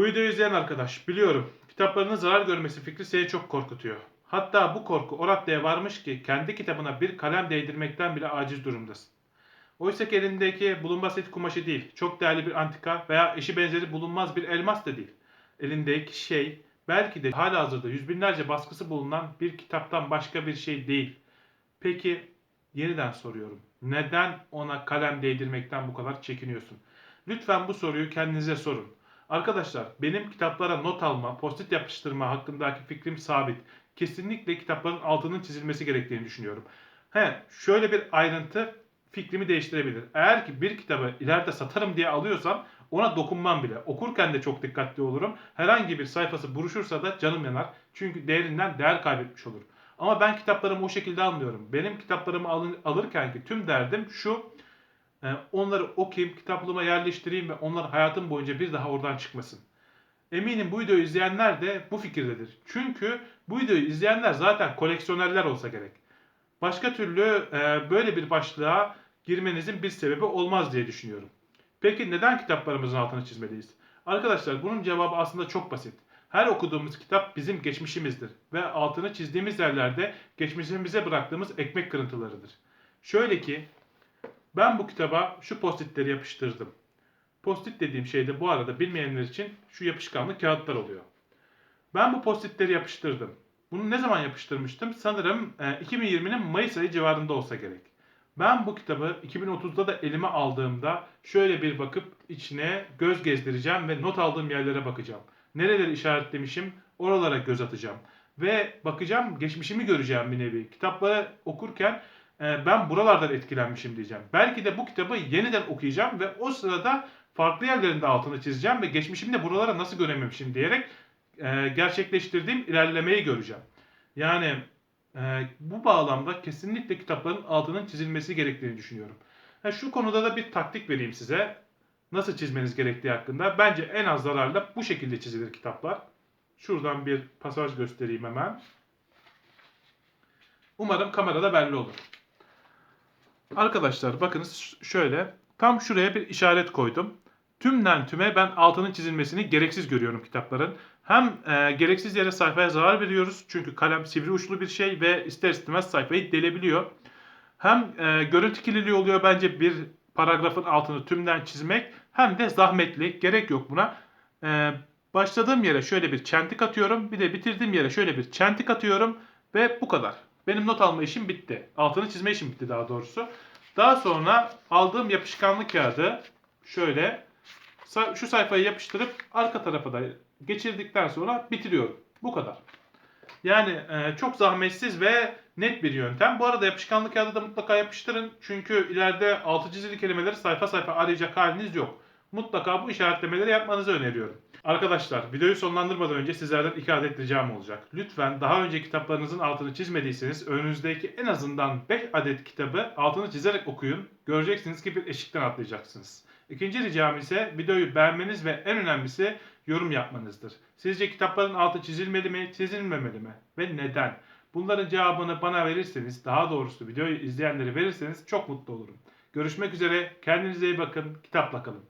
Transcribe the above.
Bu videoyu izleyen arkadaş biliyorum kitaplarının zarar görmesi fikri seni çok korkutuyor. Hatta bu korku o raddeye varmış ki kendi kitabına bir kalem değdirmekten bile aciz durumdasın. Oysa ki elindeki bulunmaz et kumaşı değil, çok değerli bir antika veya eşi benzeri bulunmaz bir elmas da değil. Elindeki şey belki de hala hazırda yüz binlerce baskısı bulunan bir kitaptan başka bir şey değil. Peki yeniden soruyorum. Neden ona kalem değdirmekten bu kadar çekiniyorsun? Lütfen bu soruyu kendinize sorun. Arkadaşlar benim kitaplara not alma, post-it yapıştırma hakkındaki fikrim sabit. Kesinlikle kitapların altının çizilmesi gerektiğini düşünüyorum. He, şöyle bir ayrıntı fikrimi değiştirebilir. Eğer ki bir kitabı ileride satarım diye alıyorsam ona dokunmam bile. Okurken de çok dikkatli olurum. Herhangi bir sayfası buruşursa da canım yanar. Çünkü değerinden değer kaybetmiş olur. Ama ben kitaplarımı o şekilde almıyorum. Benim kitaplarımı alın, alırken ki tüm derdim şu. E, Onları okuyayım, kitaplığıma yerleştireyim ve onlar hayatım boyunca bir daha oradan çıkmasın. Eminim bu videoyu izleyenler de bu fikirdedir. Çünkü bu videoyu izleyenler zaten koleksiyonerler olsa gerek. Başka türlü e, böyle bir başlığa girmenizin bir sebebi olmaz diye düşünüyorum. Peki neden kitaplarımızın altını çizmeliyiz? Arkadaşlar bunun cevabı aslında çok basit. Her okuduğumuz kitap bizim geçmişimizdir ve altını çizdiğimiz yerlerde geçmişimize bıraktığımız ekmek kırıntılarıdır. Şöyle ki ben bu kitaba şu postitleri yapıştırdım. Postit dediğim şey de bu arada bilmeyenler için şu yapışkanlı kağıtlar oluyor. Ben bu postitleri yapıştırdım. Bunu ne zaman yapıştırmıştım? Sanırım e, 2020'nin Mayıs ayı civarında olsa gerek. Ben bu kitabı 2030'da da elime aldığımda şöyle bir bakıp içine göz gezdireceğim ve not aldığım yerlere bakacağım. Nereleri işaretlemişim oralara göz atacağım. Ve bakacağım geçmişimi göreceğim bir nevi. Kitapları okurken e, ben buralardan etkilenmişim diyeceğim. Belki de bu kitabı yeniden okuyacağım ve o sırada farklı yerlerinde altını çizeceğim ve geçmişimde buralara nasıl görememişim diyerek e, gerçekleştirdiğim ilerlemeyi göreceğim. Yani e, bu bağlamda kesinlikle kitapların altının çizilmesi gerektiğini düşünüyorum. Şu konuda da bir taktik vereyim size. Nasıl çizmeniz gerektiği hakkında. Bence en az zararla bu şekilde çizilir kitaplar. Şuradan bir pasaj göstereyim hemen. Umarım kamerada belli olur. Arkadaşlar bakınız şöyle. Tam şuraya bir işaret koydum. Tümden tüme ben altının çizilmesini gereksiz görüyorum kitapların. Hem e, gereksiz yere sayfaya zarar veriyoruz. Çünkü kalem sivri uçlu bir şey ve ister istemez sayfayı delebiliyor. Hem e, görüntü kirliliği oluyor bence bir paragrafın altını tümden çizmek. Hem de zahmetli. Gerek yok buna. E, başladığım yere şöyle bir çentik atıyorum. Bir de bitirdiğim yere şöyle bir çentik atıyorum. Ve bu kadar. Benim not alma işim bitti. Altını çizme işim bitti daha doğrusu. Daha sonra aldığım yapışkanlı kağıdı şöyle şu sayfayı yapıştırıp arka tarafa da geçirdikten sonra bitiriyorum. Bu kadar. Yani e, çok zahmetsiz ve net bir yöntem. Bu arada yapışkanlı kağıdı da mutlaka yapıştırın. Çünkü ileride altı çizili kelimeleri sayfa sayfa arayacak haliniz yok. Mutlaka bu işaretlemeleri yapmanızı öneriyorum. Arkadaşlar videoyu sonlandırmadan önce sizlerden iki adet ricam olacak. Lütfen daha önce kitaplarınızın altını çizmediyseniz önünüzdeki en azından 5 adet kitabı altını çizerek okuyun. Göreceksiniz ki bir eşikten atlayacaksınız. İkinci ricam ise videoyu beğenmeniz ve en önemlisi yorum yapmanızdır. Sizce kitapların altı çizilmeli mi, çizilmemeli mi ve neden? Bunların cevabını bana verirseniz, daha doğrusu videoyu izleyenleri verirseniz çok mutlu olurum. Görüşmek üzere, kendinize iyi bakın, kitapla kalın.